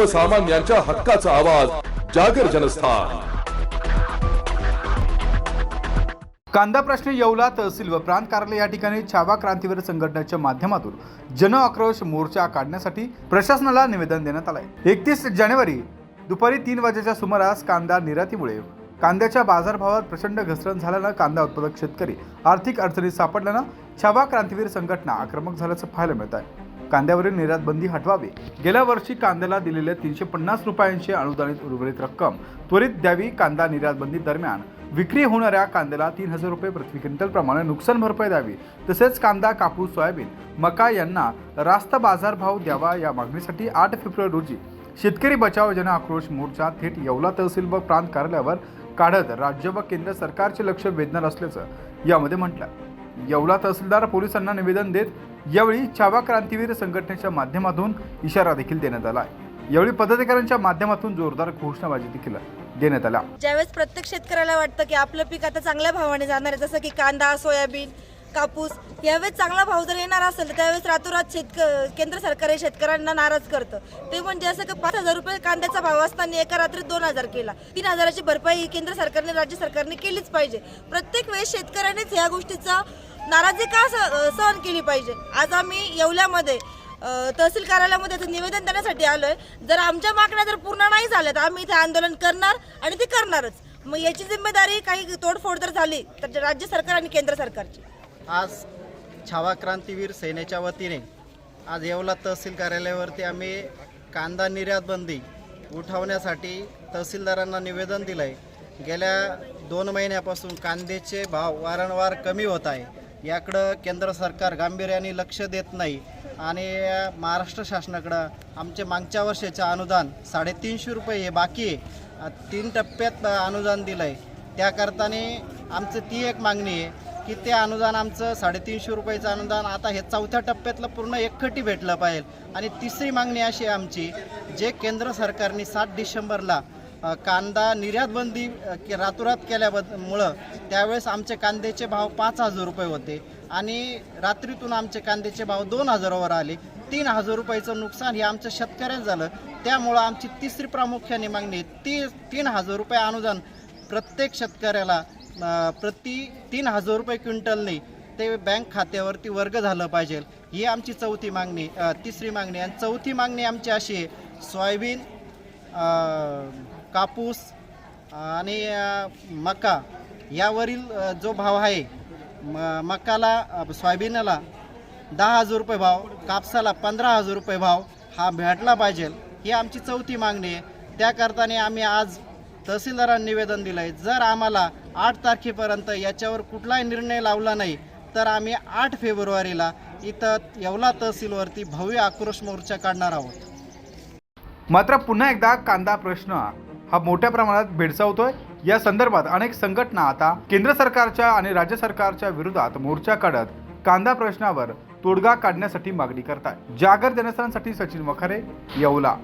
सर्वसामान्यांच्या हक्काचा आवाज जागर जनस्थान. कांदा प्रश्न येवला तहसील व प्रांत कार्यालय या ठिकाणी छावा क्रांतीवीर संघटनेच्या माध्यमातून जन आक्रोश मोर्चा काढण्यासाठी प्रशासनाला निवेदन देण्यात आलंय. एकतीस जानेवारी दुपारी तीन वाजेच्या सुमारास कांदा निर्यातीमुळे कांद्याच्या बाजारभावात प्रचंड घसरण झाल्यानं कांदा उत्पादक शेतकरी आर्थिक अडचणीत सापडल्यानं छावा क्रांतीवीर संघटना आक्रमक झाल्याचं पाहायला मिळत आहे कांद्यावरील निर्यात बंदी हटवावी. गेल्या वर्षी कांद्याला दिलेल्या तीनशे पन्नास रुपयांची अनुदानित उर्वरित रक्कम त्वरित द्यावी कांदा निर्यात बंदी दरम्यान. विक्री होणाऱ्या कांद्याला तीन हजार रुपये प्रति क्विंटल प्रमाणे नुकसान भरपाई द्यावी. तसेच कांदा कापूस सोयाबीन मका यांना रास्त बाजारभाव द्यावा या मागणीसाठी आठ फेब्रुवारी रोजी शेतकरी बचाव जन आक्रोश मोर्चा थेट येवला तहसील व प्रांत कार्यालयावर काढत राज्य व केंद्र सरकारचे लक्ष वेधणार असल्याचं यामध्ये म्हटलं. येवला तहसीलदार पोलिसांना निवेदन देत यावेळी छावा क्रांतीवीर संघटनेच्या माध्यमातून इशारा देखील देण्यात आला आहे. यावेळी पदाधिकाऱ्यांच्या माध्यमातून जोरदार घोषणाबाजी देखील देण्यात आला ज्यावेळेस प्रत्येक शेतकऱ्याला वाटतं की आपलं पीक आता चांगल्या भावाने जाणार आहे जसं की कांदा सोयाबीन कापूस यावेळेस चांगला भाव जर येणार असेल तर त्यावेळेस रातोरात शेतक केंद्र सरकार हे शेतकऱ्यांना नाराज करतं. ते म्हणजे असं की पाच हजार रुपये कांद्याचा भाव असताना एका रात्रीत दोन हजार केला. तीन हजाराची भरपाई केंद्र सरकारने राज्य सरकारने केलीच पाहिजे. प्रत्येक वेळेस शेतकऱ्यानेच या गोष्टीचा नाराजी का स- सहन केली पाहिजे? आज आम्ही येवल्यामध्ये तहसील कार्यालयामध्ये निवेदन देण्यासाठी आलोय. जर आमच्या मागण्या जर पूर्ण नाही झाल्या तर आम्ही इथे आंदोलन करणार आणि ते करणारच. मग याची जिम्मेदारी काही तोडफोड जर झाली तर राज्य सरकार आणि केंद्र सरकारची. आज छावा क्रांतीवीर सेनेच्या वतीने आज येवला तहसील कार्यालयावरती आम्ही कांदा निर्यात बंदी उठवण्यासाठी तहसीलदारांना निवेदन दिलं आहे गेल्या दोन महिन्यापासून कांद्याचे भाव वारंवार कमी होत आहे. याकडं केंद्र सरकार गांभीर्याने लक्ष देत नाही. आणि महाराष्ट्र शासनाकडं आमचे मागच्या वर्षाचे अनुदान साडेतीनशे रुपये हे बाकी आहे. तीन टप्प्यात अनुदान दिलं आहे त्याकरताने आमचं ती एक मागणी आहे की ते अनुदान आमचं साडेतीनशे रुपयाचं अनुदान आता हे चौथ्या टप्प्यातलं पूर्ण एकखटी भेटलं पाहिजे. आणि तिसरी मागणी अशी आहे आमची जे केंद्र सरकारने सात डिसेंबरला कांदा निर्यातबंदी के रातोरात केल्यामुळं त्यावेळेस आमचे कांद्याचे भाव पाच हजार रुपये होते. आणि रात्रीतून आमचे कांद्याचे भाव दोन हजारावर आले. तीन हजार रुपयाचं नुकसान हे आमच्या शेतकऱ्यात झालं. त्यामुळं आमची तिसरी प्रामुख्याने मागणी ती तीन हजार रुपये अनुदान प्रत्येक शेतकऱ्याला प्रति तीन हजार रुपये क्विंटलने ते बँक खात्यावरती वर्ग झालं पाहिजे. ही आमची चौथी मागणी तिसरी मागणी. आणि चौथी मागणी आमची अशी आहे सोयाबीन कापूस आणि मका यावरील जो भाव आहे म मकाला सोयाबीनला दहा हजार रुपये भाव कापसाला पंधरा हजार रुपये भाव हा भेटला पाहिजे ही आमची चौथी मागणी आहे. त्याकरताने आम्ही आज तहसीलदारांना निवेदन दिलं आहे जर आम्हाला आठ तारखेपर्यंत याच्यावर कुठलाही निर्णय लावला नाही तर आम्ही आठ फेब्रुवारीला इथं येवला तहसीलवरती भव्य आक्रोश मोर्चा काढणार आहोत. मात्र पुन्हा एकदा कांदा प्रश्न हा मोठ्या प्रमाणात भेडसावतोय. या संदर्भात अनेक संघटना आता केंद्र सरकारच्या आणि राज्य सरकारच्या विरोधात मोर्चा काढत कांदा प्रश्नावर तोडगा काढण्यासाठी मागणी करतात जागर जनस्थानसाठी सचिन वखारे येवला.